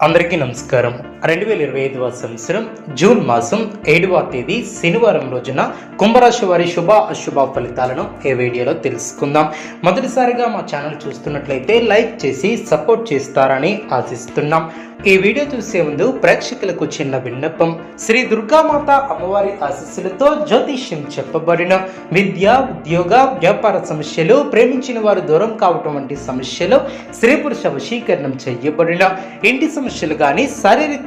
అందరికీ నమస్కారం. రెండు వేల ఇరవై ఐదవ సంవత్సరం జూన్ మాసం ఏడవ తేదీ శనివారం రోజున కుంభరాశి వారి శుభ అశుభ ఫలితాలను ఈ వీడియోలో తెలుసుకుందాం. మొదటిసారిగా మా ఛానల్ చూస్తున్నట్లయితే లైక్ చేసి సపోర్ట్ చేస్తారని ఆశిస్తున్నాం. ఈ వీడియో చూసే ముందు ప్రేక్షకులకు చిన్న విన్నపం. శ్రీ దుర్గామాత అమ్మవారి ఆశీస్సులతో జ్యోతిష్యం చెప్పబడిన విద్య ఉద్యోగ వ్యాపార సమస్యలు ప్రేమించిన వారు దూరం కావటం వంటి సమస్యలు స్త్రీ పురుష వశీకరణం చేయబడిన ఇంటి సమస్యలు కానీ శారీరక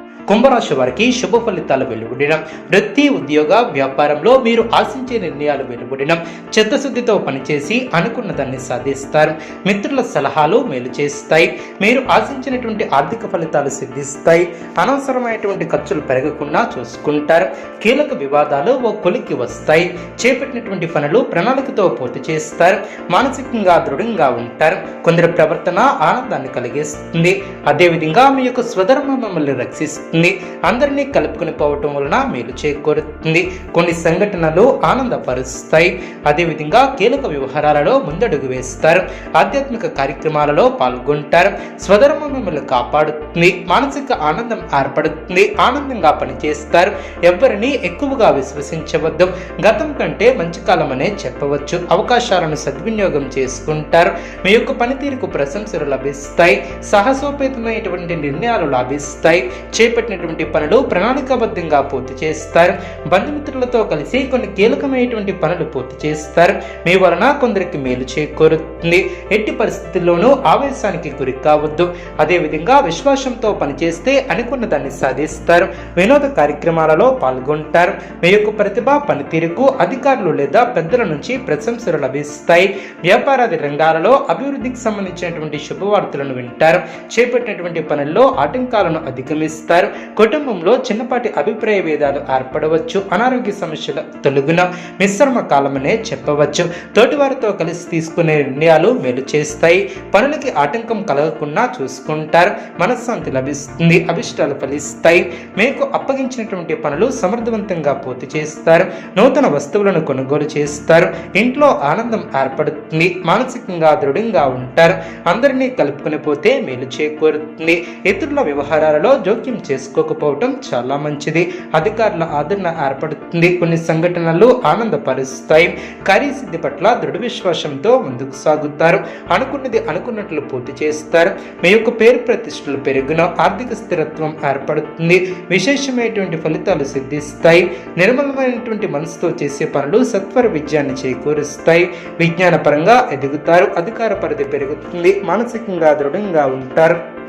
కుంభరాశి వారికి శుభ ఫలితాలు వెలువడిన వృత్తి ఉద్యోగ వ్యాపారంలో మీరు ఆశించే నిర్ణయాలు వెలువడిన చిత్తశుద్ధితో పనిచేసి అనుకున్న దాన్ని సాధిస్తారు. మిత్రుల సలహాలు మేలు చేస్తాయి. మీరు ఆశించినటువంటి ఆర్థిక ఫలితాలు సిద్ధిస్తాయి. అనవసరమైనటువంటి ఖర్చులు పెరగకుండా చూసుకుంటారు. కీలక వివాదాలు ఓ కొలికి వస్తాయి. చేపట్టినటువంటి పనులు ప్రణాళికతో పూర్తి చేస్తారు. మానసికంగా దృఢంగా ఉంటారు. కొందరి ప్రవర్తన ఆనందాన్ని కలిగిస్తుంది. అదేవిధంగా మీ యొక్క స్వధర్మం మిమ్మల్ని రక్షిస్తుంది. అందరినీ కలుపుకొని పోవటం వలన మేలు చేకూరుతుంది. కొన్ని సంఘటనలు ఆనందపరుస్తాయి. అదేవిధంగా కీలక వ్యవహారాలలో ముందడుగు వేస్తారు. ఆధ్యాత్మిక కార్యక్రమాలలో పాల్గొంటారు. స్వధర్మం మిమ్మల్ని కాపాడుతుంది. మానసిక ఆనందం ఏర్పడుతుంది. ఆనందంగా పనిచేస్తారు. ఎవరిని ఎక్కువగా విశ్వసించవద్దు. గతం కంటే మంచి కాలం అనే చెప్పవచ్చు. అవకాశాలను సద్వినియోగం చేసుకుంటారు. మీ యొక్క పనితీరుకు ప్రశంసలు లభిస్తాయి. సాహసోపేతమైనటువంటి నిర్ణయాలు లభిస్తాయి. చేపట్టి చేపట్టినటువంటి పనులు ప్రణాళికాబద్ధంగా పూర్తి చేస్తారు. బంధుమిత్రులతో కలిసి కొన్ని కీలకమైనటువంటి పనులు పూర్తి చేస్తారు. మీ వలన కొందరికి మేలు చేకూరుతుంది. ఎట్టి పరిస్థితుల్లోనూ ఆవేశానికి గురి కావద్దు. అదేవిధంగా విశ్వాసంతో పనిచేస్తే అనుకున్న దాన్ని సాధిస్తారు. వినోద కార్యక్రమాలలో పాల్గొంటారు. మీ యొక్క ప్రతిభ పనితీరుకు అధికారులు లేదా పెద్దల నుంచి ప్రశంసలు లభిస్తాయి. వ్యాపారాది రంగాలలో అభివృద్ధికి సంబంధించినటువంటి శుభవార్తలను వింటారు. చేపట్టినటువంటి పనుల్లో ఆటంకాలను అధిగమిస్తారు. కుటుంబంలో చిన్నపాటి అభిప్రాయ భేదాలు ఏర్పడవచ్చు. అనారోగ్య సమస్యల తొలగున మిశ్రమ కాలమనే చెప్పవచ్చు. తోటివారితో కలిసి తీసుకునే నిర్ణయాలు మేలు చేస్తాయి. పనులకి ఆటంకం కలగకుండా చూసుకుంటారు. మనశ్శాంతి లభిస్తుంది. అభిష్టాలు ఫలిస్తాయి. మీకు అప్పగించినటువంటి పనులు సమర్థవంతంగా పూర్తి చేస్తారు. నూతన వస్తువులను కొనుగోలు చేస్తారు. ఇంట్లో ఆనందం ఏర్పడుతుంది. మానసికంగా దృఢంగా ఉంటారు. అందరినీ కలుపుకొని పోతే మేలు చేకూరుతుంది. ఇతరుల వ్యవహారాలలో జోక్యం చేస్తారు చేసుకోకపోవటం చాలా మంచిది. అధికారుల ఆదరణ ఏర్పడుతుంది. కొన్ని సంఘటనలు ఆనందపరుస్తాయి. కార్యసిద్ధి పట్ల దృఢ విశ్వాసంతో ముందుకు సాగుతారు. అనుకున్నది అనుకున్నట్లు పూర్తి చేస్తారు. మీ యొక్క పేరు ప్రతిష్టలు పెరుగున ఆర్థిక స్థిరత్వం ఏర్పడుతుంది. విశేషమైనటువంటి ఫలితాలు సిద్ధిస్తాయి. నిర్మలమైనటువంటి మనసుతో చేసే పనులు సత్వర విజయాన్ని చేకూరుస్తాయి. విజ్ఞానపరంగా ఎదుగుతారు. అధికార పరిధి పెరుగుతుంది. మానసికంగా దృఢంగా ఉంటారు.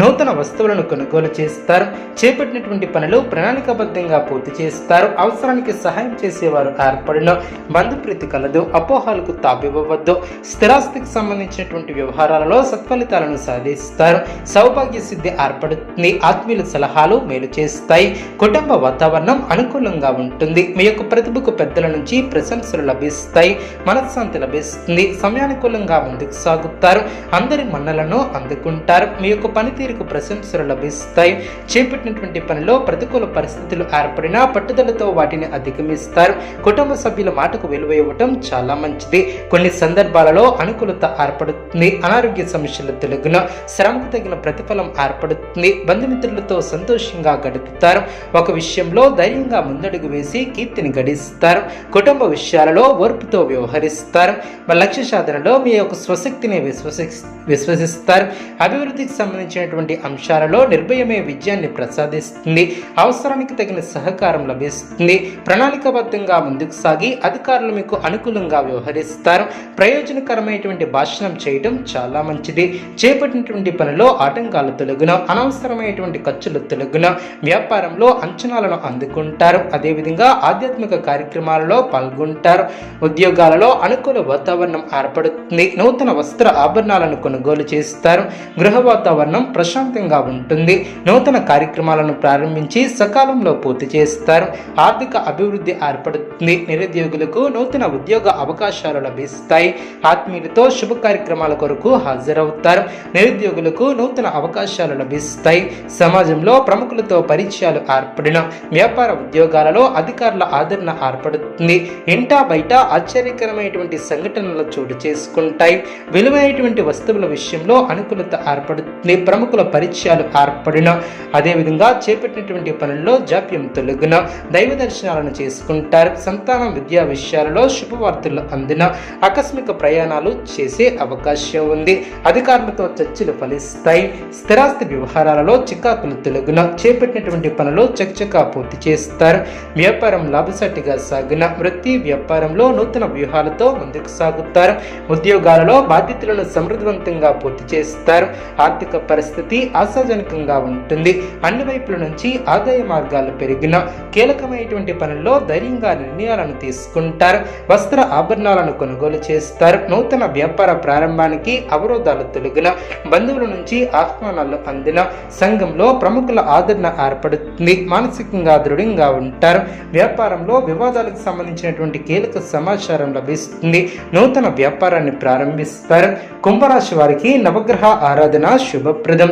నూతన వస్తువులను కొనుగోలు చేస్తారు చేపట్టినటువంటి పనులు ప్రణాళికాబద్ధంగా పూర్తి చేస్తారు అవసరానికి సహాయం చేసేవారు ఏర్పడిన. బంధుప్రీతి కలదు అపోహాలకు తాపివ్వవద్దు స్థిరాస్తికి సంబంధించినటువంటి వ్యవహారాలలో సత్ఫలితాలను సాధిస్తారు. సౌభాగ్య సిద్ధి ఏర్పడుతుంది ఆత్మీయుల సలహాలు మేలు చేస్తాయి. కుటుంబ వాతావరణం అనుకూలంగా ఉంటుంది. మీ యొక్క ప్రతిభకు పెద్దల నుంచి ప్రశంసలు లభిస్తాయి మనశ్శాంతి లభిస్తుంది. సమయానుకూలంగా ముందుకు సాగుతారు అందరి మన్నలను అందుకుంటారు. మీ యొక్క పనితీరుకు ప్రశంసలు లభిస్తాయి. చేపట్టినటువంటి పనిలో ప్రతికూల పరిస్థితులు ఏర్పడినా పట్టుదలతో వాటిని అధిగమిస్తారు. కుటుంబ సభ్యుల మాటకు విలువ ఇవ్వటం చాలా మంచిది. కొన్ని సందర్భాలలో అనుకూలత ఏర్పడుతుంది. అనారోగ్య సమస్యలు తెలుగున శ్రమకు తగిన ప్రతిఫలం ఏర్పడుతుంది. బంధుమిత్రులతో సంతోషంగా గడుపుతారు. ఒక విషయంలో ధైర్యంగా ముందడుగు వేసి కీర్తిని గడిస్తారు. కుటుంబ విషయాలలో ఓర్పుతో వ్యవహరిస్తారు. లక్ష్య సాధనలో మీ యొక్క స్వశక్తిని విశ్వసి విశ్వసిస్తారు. అభివృద్ధికి సంబంధించిన అనేటువంటి అంశాలలో నిర్భయమే విజయాన్ని ప్రసాదిస్తుంది. అవసరానికి తగిన సహకారం లభిస్తుంది. ప్రణాళికాబద్ధంగా ముందుకు సాగి అధికారులు మీకు అనుకూలంగా వ్యవహరిస్తారు. ప్రయోజనకరమైనటువంటి భాషణం చేయడం చాలా మంచిది. చేపట్టినటువంటి పనిలో ఆటంకాలు తొలగున అనవసరమైనటువంటి ఖర్చులు తొలగున. వ్యాపారంలో అంచనాలను అందుకుంటారు. అదేవిధంగా ఆధ్యాత్మిక కార్యక్రమాలలో పాల్గొంటారు. ఉద్యోగాలలో అనుకూల వాతావరణం ఏర్పడుతుంది. నూతన వస్త్ర ఆభరణాలను కొనుగోలు చేస్తారు. గృహ వాతావరణం ప్రశాంతంగా ఉంటుంది. నూతన కార్యక్రమాలను ప్రారంభించి సకాలంలో పూర్తి చేస్తారు. ఆర్థిక అభివృద్ధి ఏర్పడుతుంది. నిరుద్యోగులకు నూతన ఉద్యోగ అవకాశాలు లభిస్తాయి. ఆత్మీయులతో శుభ కార్యక్రమాల కొరకు హాజరవుతారు. నిరుద్యోగులకు నూతన అవకాశాలు లభిస్తాయి. సమాజంలో ప్రముఖులతో పరిచయాలు ఏర్పడిన వ్యాపార ఉద్యోగాలలో అధికారుల ఆదరణ ఏర్పడుతుంది. ఇంటా బయట ఆశ్చర్యకరమైనటువంటి సంఘటనలు చోటు చేసుకుంటాయి. విలువైనటువంటి వస్తువుల విషయంలో అనుకూలత ఏర్పడుతుంది. ప్రముఖ ప్రముఖుల పరిచయాలు ఏర్పడిన అదేవిధంగా చేపట్టినటువంటి పనుల్లో జాప్యం తొలగిన దైవ దర్శనాలను చేసుకుంటారు. సంతానం విద్యా విషయాలలో శుభవార్తలు అందిన ఆకస్మిక ప్రయాణాలు చేసే అవకాశం ఉంది. అధికారులతో చర్చలు ఫలిస్తాయి. స్థిరాస్తి వ్యవహారాలలో చికాకులు తొలగిన చేపట్టినటువంటి పనులు చకచకా పూర్తి చేస్తారు. వ్యాపారం లాభసాటిగా సాగిన వృత్తి వ్యాపారంలో నూతన వ్యూహాలతో ముందుకు సాగుతారు. ఉద్యోగాలలో బాధ్యతలను సమృద్ధవంతంగా పూర్తి చేస్తారు. ఆర్థిక పరిస్థితి పరిస్థితి ఆశాజనకంగా ఉంటుంది. అన్ని వైపుల నుంచి ఆదాయ మార్గాలు పెరిగిన కీలకమైనటువంటి పనుల్లో ధైర్యంగా నిర్ణయాలను తీసుకుంటారు. వస్త్ర ఆభరణాలను కొనుగోలు చేస్తారు. నూతన వ్యాపార ప్రారంభానికి అవరోధాలు తొలగిన బంధువుల నుంచి ఆహ్వానాలు అందిన సంఘంలో ప్రముఖుల ఆదరణ ఏర్పడుతుంది. మానసికంగా దృఢంగా ఉంటారు. వ్యాపారంలో వివాదాలకు సంబంధించినటువంటి కీలక సమాచారం లభిస్తుంది. నూతన వ్యాపారాన్ని ప్రారంభిస్తారు. కుంభరాశి వారికి నవగ్రహ ఆరాధన శుభప్రదం.